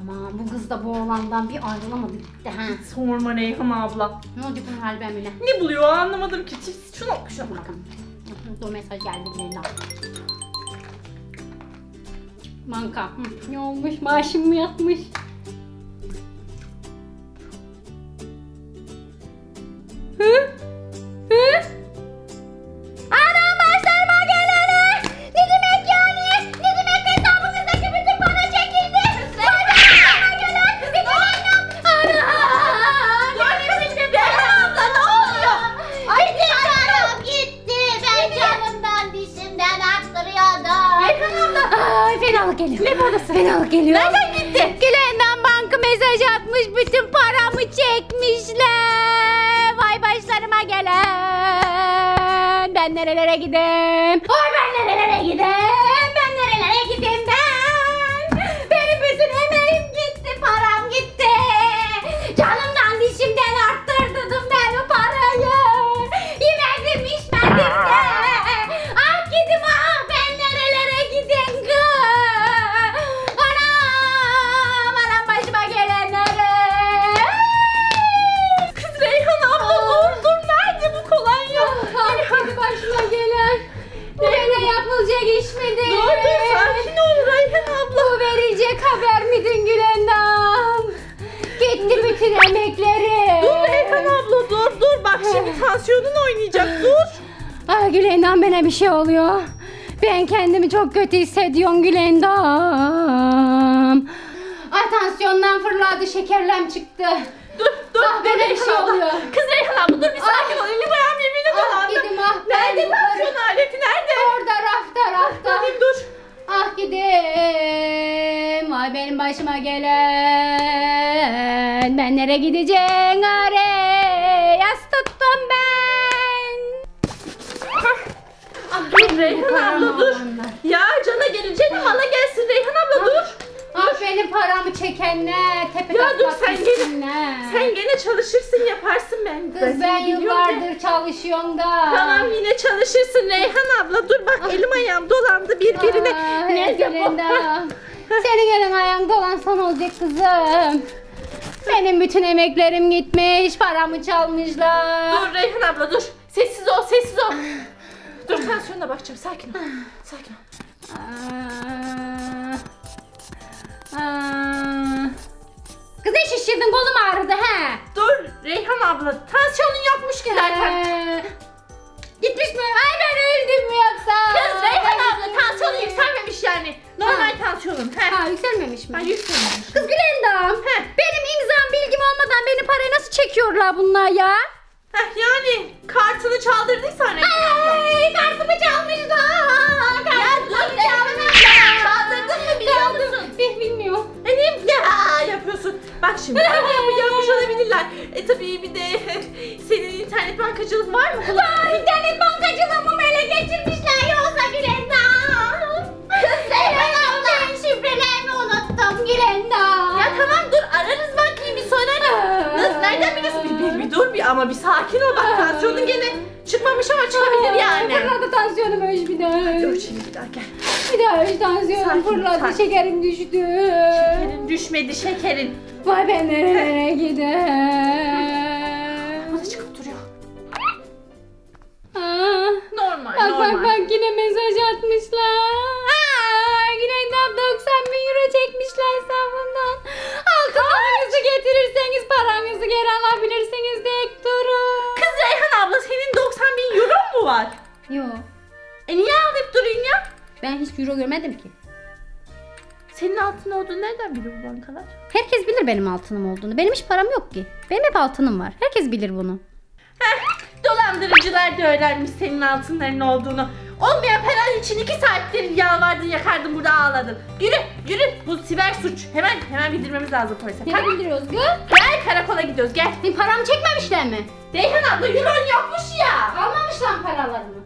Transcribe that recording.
Aman bu kız da bu oğlandan bir ayrılamadı gitti ha. Sorma Reyhan abla. Ne olacak bunun hali ben bile. Ne buluyor anlamadım ki. Çift şuna bak. Bakın. Dur mesaj geldi Leyla. Manka. Hı, Ne olmuş? Maaşım mı yatmış? Fenalık geliyor. Ne parası? Fenalık geliyor. Nereden gitti? Gülen'den banka mesaj atmış. Bütün paramı çekmişler. Vay başlarıma gelen. Ben nerelere gideyim? Ay ben nerelere gideyim? Şimdi tansiyonun oynayacak dur. Ah Gülendam bana bir şey oluyor. Ben kendimi çok kötü hissediyorum Gülendam. Ay tansiyondan fırladı şekerlem çıktı. Dur dur. Ah, böyle bir şey oluyor. Kız Reyhan dur bir sakin ol. Elim ayağım yeminle Ah dolandı. gidim ah ben. Nerede tansiyon aleti nerede? Orada rafta rafta. Bakayım dur. Ah gidim. Vay benim başıma gelen. Ben nereye gideceğim are? Yas tuttum ben. Ah, dur Reyhan abla dur. Ya cana gelince de mala gelsin Reyhan abla dur. Ah benim paramı çekenler. Tepe Ya dur, sen gene-. Sen gene çalışırsın yaparsın ben. Kız ben biliyorum yıllardır çalışıyorum da. Tamam yine çalışırsın Reyhan abla. Dur bak elim ayağım dolandı birbirine. Ah, Neyse bu. Gülendam. Senin elin ayağın dolansan olacak kızım. Benim bütün emeklerim gitmiş, paramı çalmışlar. Dur Reyhan abla dur. Sessiz ol sessiz ol. Dur tansiyonuna bakacağım sakin ol. Sakin ol. Aa, aa. Kız ne şişirdin kolum ağrıdı he. Dur Reyhan abla tansiyonun yokmuş ki zaten. Ee, Gitmiş mi? Ay ben öldüm mü yoksa? Kız Reyhan abla tansiyonu yükselmemiş yani. Normal tansiyonun. He. Ha yükselmemiş mi? Ha yükselmemiş. Kız Gülendam. Heh. Benim imzam bilgim olmadan benim parayı nasıl çekiyorlar bunlar ya? Heh, yani kartını çaldırdıysan Reyhan abla. Ay kartımı çalmışlar. Kartımı çalmışlar. Çaldırdın mı biliyor musun? Bil- Bilmiyorum. Benim ya yapıyorsun. Bak şimdi bu yapmış olabilirler. E tabii bir de senin internet bankacılığın var mı? Aa, ama bir sakin ol bak tansiyonun gene çıkmamış ama çıkabilir yani. Fırladı tansiyonum öyle bir daha. Dur şimdi bir daha gel. Bir daha öyle tansiyonum Sakin, fırladı. sakin. Şekerim düştü. Şekerin düşmedi şekerin. Vay ben nerelere giderim. Bu da çıkıp duruyor. Aa, Normal bak normal. bak bak yine mesaj Yok. E niye alıp duruyorsun ya? Ben hiç euro görmedim ki. Senin altın olduğunu nereden biliyor bu bankalar? Herkes bilir benim altınım olduğunu. Benim hiç param yok ki. Benim hep altınım var. Herkes bilir bunu. Heh, dolandırıcılar da öğrenmiş senin altınların olduğunu. Olmayan paran için iki saattir yalvardın yakardın burada ağladın. Yürü yürü bu siber suç. Hemen hemen bildirmemiz lazım polise. Ne Kalk, bildiriyoruz gı? gel karakola gidiyoruz gel. Benim paramı çekmemişler mi? Reyhan abla euron yokmuş ya. Almamışlar paralarımı.